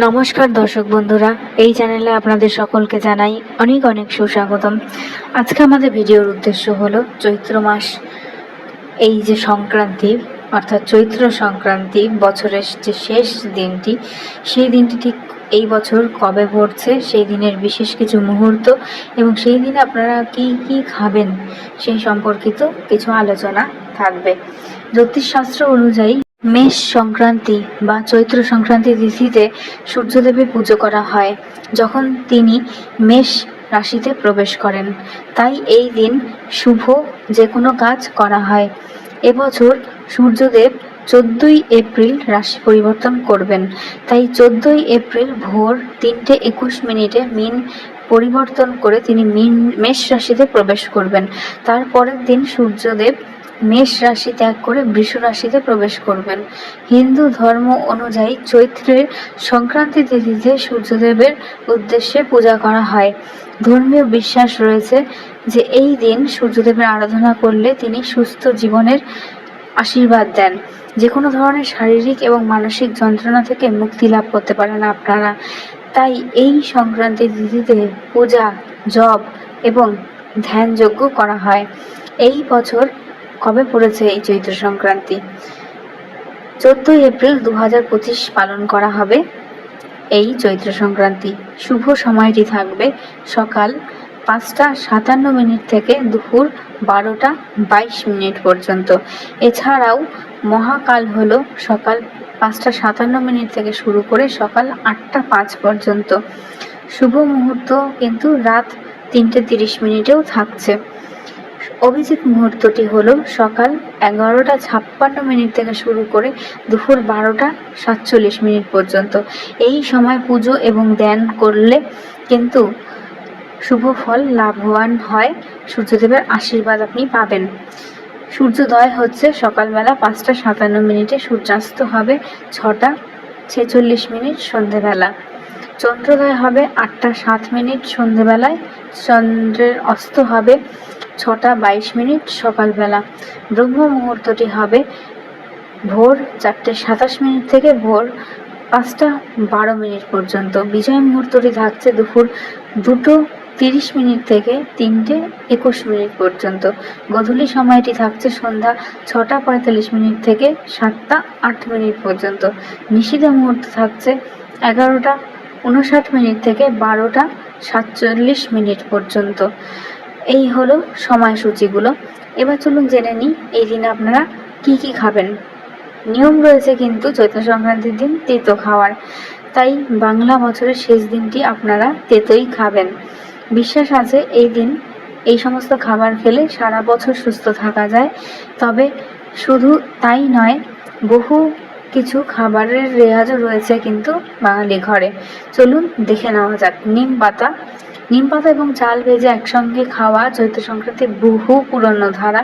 নমস্কার দর্শক বন্ধুরা, এই চ্যানেলে আপনাদের সকলকে জানাই অনেক অনেক সুস্বাগতম। আজকে আমাদের ভিডিওর উদ্দেশ্য হলো চৈত্র মাস, এই যে সংক্রান্তি, অর্থাৎ চৈত্র সংক্রান্তি, বছরের যে শেষ দিনটি, সেই দিনটি ঠিক এই বছর কবে পড়ছে, সেই দিনের বিশেষ কিছু মুহূর্ত এবং সেই দিনে আপনারা কি কি খাবেন, সেই সম্পর্কিত কিছু আলোচনা থাকবে। জ্যোতিষশাস্ত্র অনুযায়ী মেষ সংক্রান্তি বা চৈত্র সংক্রান্তি তিথিতে সূর্যদেবের পুজো করা হয়, যখন তিনি মেষ রাশিতে প্রবেশ করেন। তাই এই দিন শুভ যে কোনো কাজ করা হয়। এবছর সূর্যদেব চোদ্দই এপ্রিল রাশি পরিবর্তন করবেন। তাই চোদ্দই এপ্রিল ভোর তিনটে একুশ মিনিটে মিন পরিবর্তন করে তিনি মিন, মেষ রাশিতে প্রবেশ করবেন। তারপরের দিন সূর্যদেব মেষ রাশি ত্যাগ করে বৃষ রাশিতে প্রবেশ করবেন। হিন্দু ধর্ম অনুযায়ী চৈত্রের সংক্রান্তি তিথিতে সূর্যদেবের উদ্দেশ্যে পূজা করা হয়। ধর্মীয় বিশ্বাস রয়েছে যে এই দিন সূর্যদেবের আরাধনা করলে তিনি সুস্থ জীবনের আশীর্বাদ দেন। যে কোনো ধরনের শারীরিক এবং মানসিক যন্ত্রণা থেকে মুক্তি লাভ করতে পারেন আপনারা। তাই এই সংক্রান্তি তিথিতে পূজা, জপ এবং ধ্যানযজ্ঞ করা হয়। এই বছর কবে পড়েছে এই চৈত্র সংক্রান্তি? চোদ্দই এপ্রিল দু হাজার পঁচিশ পালন করা হবে এই চৈত্র সংক্রান্তি। শুভ সময়টি থাকবে সকাল পাঁচটা সাতান্ন মিনিট থেকে দুপুর বারোটা বাইশ মিনিট পর্যন্ত। এছাড়াও মহাকাল হলো সকাল পাঁচটা সাতান্ন মিনিট থেকে শুরু করে সকাল আটটা পাঁচ পর্যন্ত। শুভ মুহূর্ত কিন্তু রাত তিনটে তিরিশ মিনিটেও থাকছে। অভিজিৎ মুহূর্তটি হলো সকাল এগারোটা ছাপ্পান্ন মিনিট থেকে শুরু করে দুপুর বারোটা সাতচল্লিশ মিনিট পর্যন্ত। এই সময় পুজো এবং ধ্যান করলে কিন্তু শুভ ফল লাভবান হয়। সূর্যদেবের আশীর্বাদ আপনি পাবেন। সূর্যোদয় হচ্ছে সকালবেলা পাঁচটা সাতান্ন মিনিটে সূর্যাস্ত হবে, ছটা ছেচল্লিশ মিনিট সন্ধেবেলা। চন্দ্রোদয় হবে আটটা সাত মিনিট সন্ধেবেলায়। চন্দ্রের অস্ত হবে ছটা বাইশ মিনিট সকালবেলা। ব্রহ্ম মুহূর্তটি হবে ভোর চারটে সাতাশ মিনিট থেকে ভোর পাঁচটা বারো মিনিট পর্যন্ত। বিজয় মুহূর্তটি থাকছে দুপুর দুটো তিরিশ মিনিট থেকে তিনটে একুশ মিনিট পর্যন্ত। গধূলি সময়টি থাকছে সন্ধ্যা ছটা পঁয়তাল্লিশ মিনিট থেকে সাতটা আট মিনিট পর্যন্ত। নিশিদা মুহূর্ত থাকছে এগারোটা উনষাট মিনিট থেকে বারোটা সাতচল্লিশ মিনিট পর্যন্ত। এই হলো সময়সূচিগুলো। এবার চলুন জেনে নিই, এই দিন আপনারা কি কি খাবেন? নিয়ম রয়েছে কিন্তু চৈত্র সংক্রান্তির দিন তেতো খাওয়ার। তাই বাংলা বছরের শেষ দিনটি আপনারা তেতোই খাবেন। বিশ্বাস আছে, এই দিন এই সমস্ত খাবার খেলে সারা বছর সুস্থ থাকা যায়। তবে শুধু তাই নয়, বহু কিছু খাবারের রেওয়াজও রয়েছে কিন্তু বাঙালি ঘরে। চলুন দেখে নেওয়া যাক। নিম পাতা নিম পাতা এবং চাল ভেজে একসঙ্গে খাওয়া চৈত্র সংক্রান্তির বহু পুরনো ধারা।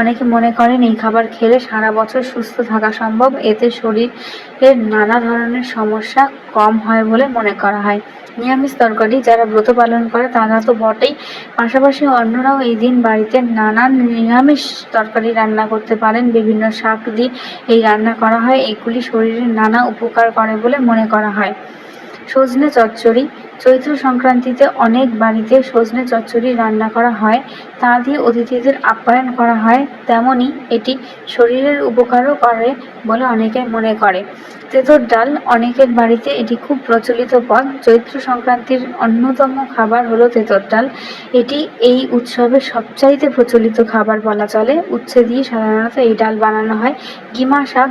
অনেকে মনে করেন এই খাবার খেলে সারা বছর সুস্থ থাকা সম্ভব। এতে শরীরের নানা ধরনের সমস্যা কম হয় বলে মনে করা হয়। নিরামিষ তরকারি যারা ব্রত পালন করে, তারা তো বটেই। পাশাপাশি অন্যরাও এই দিন বাড়িতে নানান নিরামিষ তরকারি রান্না করতে পারেন। বিভিন্ন শাক দিয়ে এই রান্না করা হয়। এগুলি শরীরের নানা উপকার করে বলে মনে করা হয়। সজনে চচ্চড়ি চৈত্র সংক্রান্তিতে অনেক বাড়িতে সজনে চচ্চড়ি রান্না করা হয়। তা দিয়ে অতিথিদের আপ্যায়ন করা হয়, তেমনি এটি শরীরের উপকারও করে বলে অনেকে মনে করে। তেঁতোর ডাল অনেকের বাড়িতে এটি খুব প্রচলিত পদ। চৈত্র সংক্রান্তির অন্যতম খাবার হলো তেঁতোর ডাল। এটি এই উৎসবের সবচাইতে প্রচলিত খাবার বলা চলে। উচ্ছে দিয়ে সাধারণত এই ডাল বানানো হয়। গিমা শাক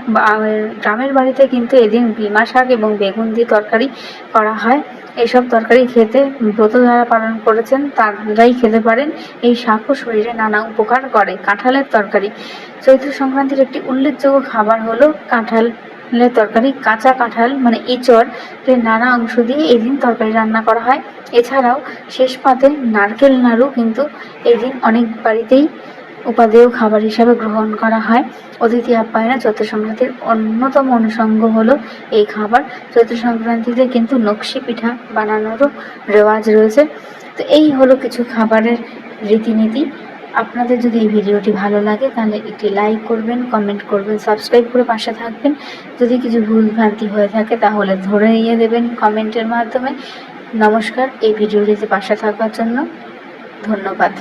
গ্রামের বাড়িতে কিন্তু এদিন গিমা শাক এবং বেগুন দিয়ে তরকারি করা হয়। এইসব তরকারি খেতে ব্রত যারা পালন করেছেন, তারাই খেতে পারেন। এই শাকও শরীরে নানা উপকার করে। কাঁঠালের তরকারি। চৈত্র সংক্রান্তির একটি উল্লেখযোগ্য খাবার হলো কাঁঠালের তরকারি, কাঁচা কাঁঠাল মানে ইঁচড় এর নানা অংশ দিয়ে এই দিন তরকারি রান্না করা হয়। এছাড়াও শেষ পাতে নারকেল নাড়ু কিন্তু এই দিন অনেক বাড়িতেই উপাদেয় খাবার হিসাবে গ্রহণ করা হয়। অতিথি আপ্যায়নে চৈত্র সংক্রান্তির অন্যতম অনুষঙ্গ হলো এই খাবার। চৈত্র সংক্রান্তিতে কিন্তু নকশি পিঠা বানানোরও রেওয়াজ রয়েছে। তো এই হলো কিছু খাবারের রীতিনীতি। আপনাদের যদি এই ভিডিওটি ভালো লাগে, তাহলে একটি লাইক করবেন কমেন্ট করবেন সাবস্ক্রাইব করে পাশে থাকবেন। যদি কিছু ভুল ভ্রান্তি হয়ে থাকে, তাহলে ধরে নিয়ে দেবেন কমেন্টের মাধ্যমে। নমস্কার, এই ভিডিওটিতে পাশে থাকার জন্য ধন্যবাদ।